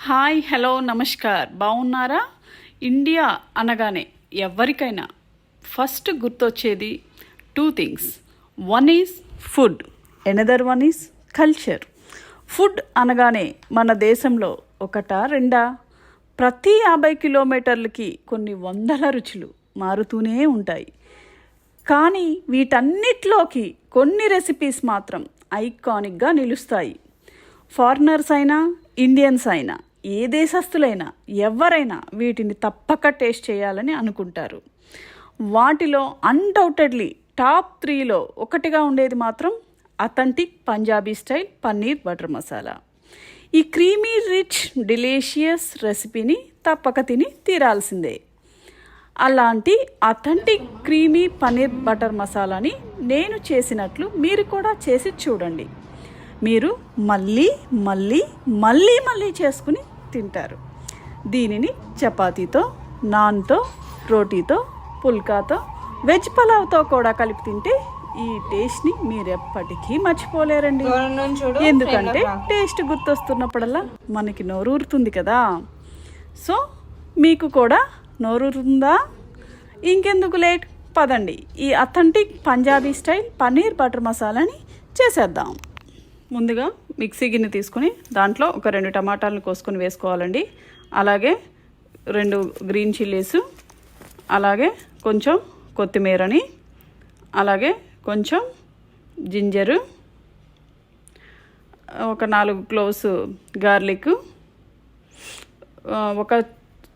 Hi hello namaskar. బాగున్నారా India అనగానే ఎవరికైనా ఫస్ట్ గుర్తొచ్చేది two things. One is food another one is culture. Food అనగానే మన దేశంలో ఒకట రెండా? ప్రతి యాభై కిలోమీటర్లకి కొన్ని వందల రుచులు మారుతూనే ఉంటాయి. కానీ వీటన్నిటిలోకి కొన్ని రెసిపీస్ మాత్రం ఐకానిక్గా నిలుస్తాయి. ఫారినర్స్ అయినా ఇండియన్స్ అయినా. ఏ దేశస్తులైనా ఎవరైనా వీటిని తప్పక టేస్ట్ చేయాలని అనుకుంటారు. వాటిలో అన్డౌటెడ్లీ టాప్ త్రీలో ఒకటిగా ఉండేది మాత్రం authentic Punjabi style paneer butter masala ఈ క్రీమీ రిచ్ డిలీషియస్ రెసిపీని తప్పక తిని తీరాల్సిందే. అలాంటి అథెంటిక్ క్రీమీ పన్నీర్ బటర్ మసాలాని నేను చేసినట్లు మీరు కూడా చేసి చూడండి. మీరు మళ్ళీ మళ్ళీ మళ్ళీ మళ్ళీ చేసుకుని తింటారు. దీనిని చపాతీతో నాన్తో రోటీతో పుల్కాతో వెజ్ పలావ్తో కూడా కలిపి తింటే ఈ టేస్ట్ని మీరు ఎప్పటికీ మర్చిపోలేరండి ఎందుకంటే టేస్ట్ గుర్తొస్తున్నప్పుడల్లా మనకి నోరూరుతుంది కదా. సో మీకు కూడా నోరూరుతుందా? ఇంకెందుకు లేట్? పదండి. ఈ authentic Punjabi style paneer butter మసాలాని చేసేద్దాం. ముందుగా మిక్సీ గిన్నె తీసుకుని దాంట్లో ఒక రెండు టమాటాలను కోసుకొని వేసుకోవాలండి. అలాగే రెండు గ్రీన్ చిల్లీస్ అలాగే కొంచెం కొత్తిమీరని అలాగే కొంచెం జింజరు ఒక నాలుగు క్లోవ్స్ గార్లిక్ ఒక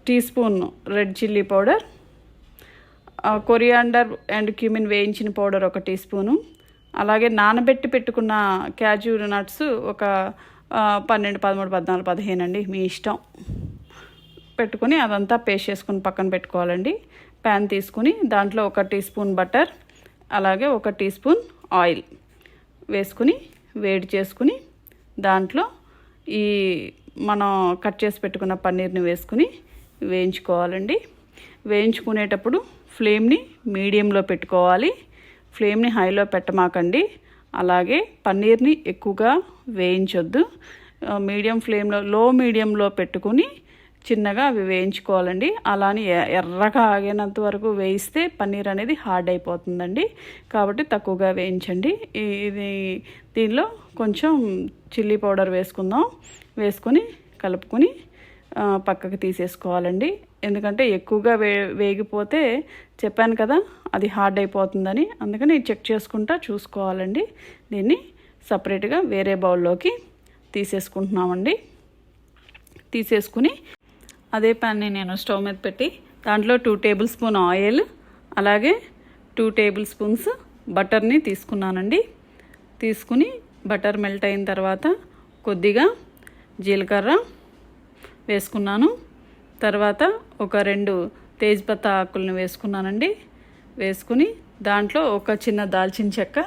teaspoon red chilli powder coriander and cumin వేయించిన పౌడర్ ఒక టీ స్పూను అలాగే నానబెట్టి పెట్టుకున్న క్యాజువల్ నట్స్ ఒక పన్నెండు పదమూడు పద్నాలుగు పదిహేను అండి మీ ఇష్టం. పెట్టుకొని అదంతా పేస్ట్ చేసుకుని పక్కన పెట్టుకోవాలండి. ప్యాన్ తీసుకుని దాంట్లో ఒక టీ స్పూన్ బటర్ అలాగే ఒక టీ స్పూన్ ఆయిల్ వేసుకుని వేడి చేసుకుని దాంట్లో ఈ మనం కట్ చేసి పెట్టుకున్న పన్నీర్ని వేసుకుని వేయించుకోవాలండి. వేయించుకునేటప్పుడు ఫ్లేమ్ని మీడియంలో పెట్టుకోవాలి. ఫ్లేమ్ని హైలో పెట్టమాకండి. అలాగే పన్నీర్ని ఎక్కువగా వేయించొద్దు. మీడియం ఫ్లేమ్లో లో మీడియంలో పెట్టుకుని చిన్నగా అవి వేయించుకోవాలండి. అలానే ఎ- ఎర్రగా ఆగినంత వరకు వేయిస్తే పన్నీర్ అనేది హార్డ్ అయిపోతుందండి. కాబట్టి తక్కువగా వేయించండి. ఇది దీనిలో కొంచెం చిల్లీ పౌడర్ వేసుకుందాం. వేసుకొని కలుపుకొని పక్కకి తీసేసుకోవాలండి. ఎందుకంటే ఎక్కువగా వే వేగిపోతే చెప్పాను కదా అది హార్డ్ అయిపోతుందని. అందుకని చెక్ చేసుకుంటా చూసుకోవాలండి. దీన్ని సపరేట్గా వేరే బౌల్లోకి తీసేసుకుంటున్నామండి. తీసేసుకుని అదే ప్యాన్ని నేను స్టవ్ మీద పెట్టి దాంట్లో టూ టేబుల్ స్పూన్ ఆయిల్ అలాగే టూ టేబుల్ స్పూన్స్ బటర్ని తీసుకున్నానండి. తీసుకుని బటర్ మెల్ట్ అయిన తర్వాత కొద్దిగా జీలకర్ర వేసుకున్నాను. తర్వాత ఒక రెండు తేజ్పత్తా ఆకులను వేసుకున్నానండి. వేసుకుని దాంట్లో ఒక చిన్న దాల్చిన చెక్క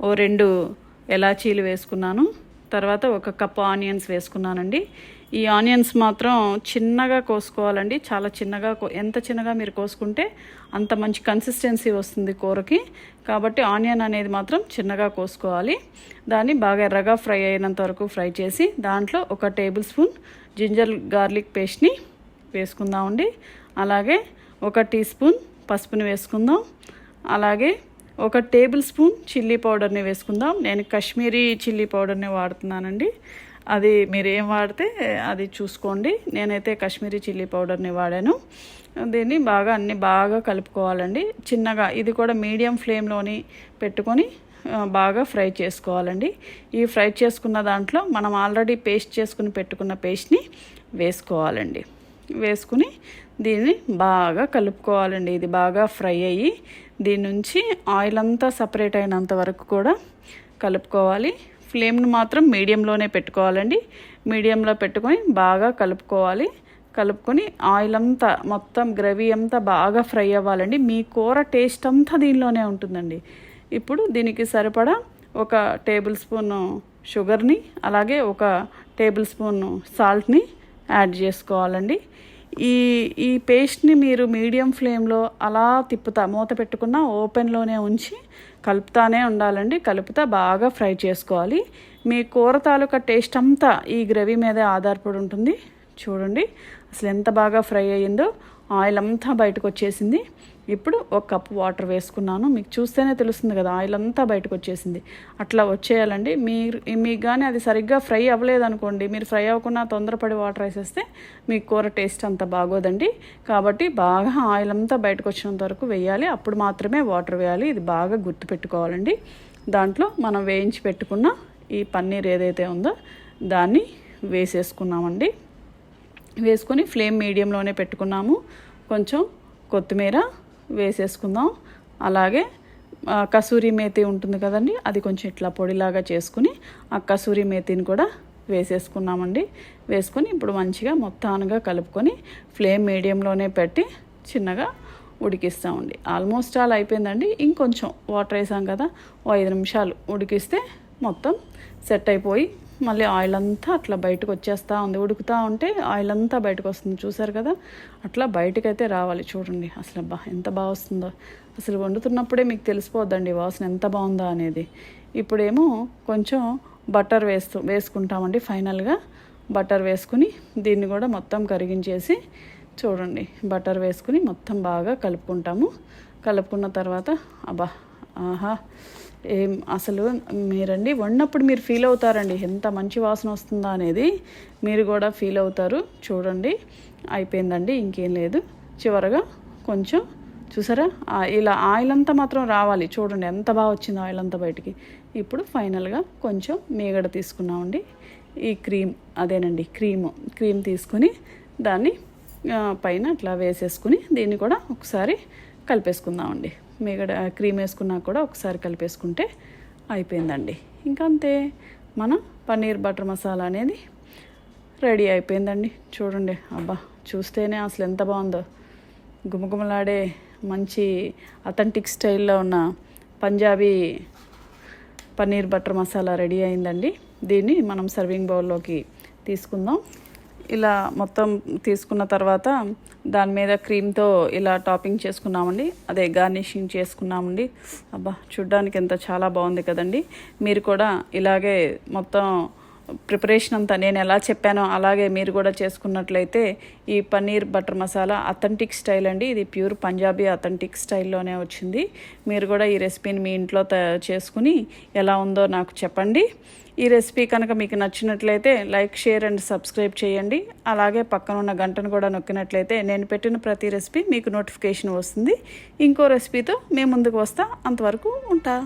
ఓ రెండు ఎలాచీలు వేసుకున్నాను. తర్వాత ఒక కప్ ఆనియన్స్ వేసుకున్నానండి. ఈ ఆనియన్స్ మాత్రం చిన్నగా కోసుకోవాలండి. చాలా చిన్నగా ఎంత చిన్నగా మీరు కోసుకుంటే అంత మంచి కన్సిస్టెన్సీ వస్తుంది కూరకి. కాబట్టి ఆనియన్ అనేది మాత్రం చిన్నగా కోసుకోవాలి. దాన్ని బాగా ఎర్రగా ఫ్రై అయినంత వరకు ఫ్రై చేసి దాంట్లో ఒక టేబుల్ స్పూన్ జింజర్ గార్లిక్ పేస్ట్ని వేసుకుందామండి. అలాగే ఒక టీ స్పూన్ పసుపుని వేసుకుందాం. అలాగే ఒక టేబుల్ స్పూన్ చిల్లీ పౌడర్ని వేసుకుందాం. నేను కాశ్మీరీ చిల్లీ పౌడర్ని వాడుతున్నానండి. అది మీరు ఏం వాడితే అది చూసుకోండి. నేనైతే కాశ్మీరీ చిల్లీ పౌడర్ని వాడాను. దీన్ని బాగా అన్ని బాగా కలుపుకోవాలండి. చిన్నగా ఇది కూడా మీడియం ఫ్లేమ్లోని పెట్టుకొని బాగా ఫ్రై చేసుకోవాలండి. ఈ ఫ్రై చేసుకున్న దాంట్లో మనం ఆల్రెడీ పేస్ట్ చేసుకుని పెట్టుకున్న పేస్ట్ని వేసుకోవాలండి. వేసుకుని దీన్ని బాగా కలుపుకోవాలండి. ఇది బాగా ఫ్రై అయ్యి దీని నుంచి ఆయిల్ అంతా సపరేట్ అయినంత వరకు కూడా కలుపుకోవాలి. ఫ్లేమ్ను మాత్రం మీడియంలోనే పెట్టుకోవాలండి. మీడియంలో పెట్టుకొని బాగా కలుపుకోవాలి. కలుపుకొని ఆయిల్ అంతా మొత్తం గ్రవీ అంతా బాగా ఫ్రై అవ్వాలండి. మీ కూర టేస్ట్ అంతా దీనిలోనే ఉంటుందండి. ఇప్పుడు దీనికి సరిపడా ఒక టేబుల్ స్పూన్ షుగర్ని అలాగే ఒక టేబుల్ స్పూన్ సాల్ట్ని యాడ్ చేసుకోవాలండి. ఈ ఈ పేస్ట్ని మీరు మీడియం ఫ్లేమ్లో అలా తిప్పుతా మూత పెట్టుకున్న ఓపెన్లోనే ఉంచి కలుపుతానే ఉండాలండి. కలుపుతా బాగా ఫ్రై చేసుకోవాలి. మీ కూర తాలూకా టేస్ట్ అంతా ఈ గ్రేవీ మీదే ఆధారపడి ఉంటుంది. చూడండి అసలు ఎంత బాగా ఫ్రై అయ్యిందో ఆయిల్ అంతా బయటకు వచ్చేసింది. ఇప్పుడు ఒక కప్పు వాటర్ వేసుకున్నాను. మీకు చూస్తేనే తెలుస్తుంది కదా ఆయిల్ అంతా బయటకు వచ్చేసింది. అట్లా వచ్చేయాలండి. మీరు మీకు కానీ అది సరిగ్గా ఫ్రై అవ్వలేదు అనుకోండి మీరు ఫ్రై అవ్వకుండా తొందరపడి వాటర్ వేసేస్తే మీ కూర టేస్ట్ అంత బాగోదండి. కాబట్టి బాగా ఆయిల్ అంతా బయటకు వచ్చినంత వరకు వేయాలి. అప్పుడు మాత్రమే వాటర్ వేయాలి. ఇది బాగా గుర్తుపెట్టుకోవాలండి. దాంట్లో మనం వేయించి పెట్టుకున్న ఈ పన్నీర్ ఏదైతే ఉందో దాన్ని వేసేసుకున్నామండి. వేసుకొని ఫ్లేమ్ మీడియంలోనే పెట్టుకున్నాము. కొంచెం కొత్తిమీర వేసేసుకుందాం. అలాగే ఆ, కసూరి మేతి ఉంటుంది కదండి అది కొంచెం ఇట్లా పొడిలాగా చేసుకుని ఆ కసూరి మేతిని కూడా వేసేసుకున్నామండి. వేసుకొని ఇప్పుడు మంచిగా మొత్తానుగా కలుపుకొని ఫ్లేమ్ మీడియంలోనే పెట్టి చిన్నగా ఉడికిస్తామండి. ఆల్మోస్ట్ ఆల్ అయిపోయిందండి. ఇంకొంచెం వాటర్ వేసాం కదా ఓ ఐదు నిమిషాలు ఉడికిస్తే మొత్తం సెట్ అయిపోయి మళ్ళీ ఆయిల్ అంతా అట్లా బయటకు వచ్చేస్తూ ఉంది. ఉడుకుతూ ఉంటే ఆయిల్ అంతా బయటకు వస్తుంది. చూసారు కదా? అట్లా బయటకైతే రావాలి చూడండి. అసలు అబ్బా ఎంత బాగా వస్తుందో. అసలు వండుతున్నప్పుడే మీకు తెలిసిపోద్దండి వాసన ఎంత బాగుందా అనేది. ఇప్పుడేమో కొంచెం బటర్ వేస్తూ వేసుకుంటామండి ఫైనల్గా. బటర్ వేసుకుని దీన్ని కూడా మొత్తం కరిగించేసి చూడండి. బటర్ వేసుకుని మొత్తం బాగా కలుపుకుంటాము. కలుపుకున్న తర్వాత అబ్బా ఆహా. ఏం అసలు మీరండి వండినప్పుడు మీరు ఫీల్ అవుతారండి ఎంత మంచి వాసన వస్తుందా అనేది మీరు కూడా ఫీల్ అవుతారు. చూడండి అయిపోయిందండి ఇంకేం లేదు. చివరగా కొంచెం చూసారా? ఇలా ఆయిల్ అంతా మాత్రం రావాలి. చూడండి ఎంత బాగా వచ్చింది ఆయిల్ అంతా బయటికి. ఇప్పుడు ఫైనల్గా కొంచెం మీగడ తీసుకున్నామండి. ఈ క్రీమ్ అదేనండి క్రీమ్. క్రీమ్ తీసుకుని దాన్ని పైన అట్లా వేసేసుకుని దీన్ని కూడా ఒకసారి కలిపేసుకుందామండి. మీగడ క్రీమ్ వేసుకున్నా కూడా ఒకసారి కలిపేసుకుంటే అయిపోయిందండి. ఇంకా అంతే మన పన్నీర్ బటర్ మసాలా అనేది రెడీ అయిపోయిందండి. చూడండి అబ్బా చూస్తేనే అసలు ఎంత బాగుందో. గుమగుమలాడే మంచి అథెంటిక్ స్టైల్లో ఉన్న పంజాబీ పన్నీర్ బటర్ మసాలా రెడీ అయిందండి. దీన్ని మనం సర్వింగ్ బౌల్లోకి తీసుకుందాం. ఇలా మొత్తం తీసుకున్న తర్వాత దాని మీద క్రీమ్తో ఇలా టాపింగ్ చేసుకున్నామండి. అదే గార్నిషింగ్ చేసుకున్నామండి. అబ్బా చూడ్డానికి ఎంత చాలా బాగుంది కదండి. మీరు కూడా ఇలాగే మొత్తం ప్రిపరేషన్ అంతా నేను ఎలా చెప్పానో అలాగే మీరు కూడా చేసుకున్నట్లయితే ఈ paneer butter masala authentic style అండి. ఇది ప్యూర్ పంజాబీ అథెంటిక్ స్టైల్లోనే వచ్చింది. మీరు కూడా ఈ రెసిపీని మీ ఇంట్లో తయారు చేసుకుని ఎలా ఉందో నాకు చెప్పండి. ఈ రెసిపీ కనుక మీకు నచ్చినట్లయితే లైక్ షేర్ అండ్ సబ్స్క్రైబ్ చేయండి. అలాగే పక్కన ఉన్న గంటను కూడా నొక్కినట్లయితే నేను పెట్టిన ప్రతి రెసిపీ మీకు నోటిఫికేషన్ వస్తుంది. ఇంకో రెసిపీతో మేము ముందుకు వస్తా. అంతవరకు ఉంటా.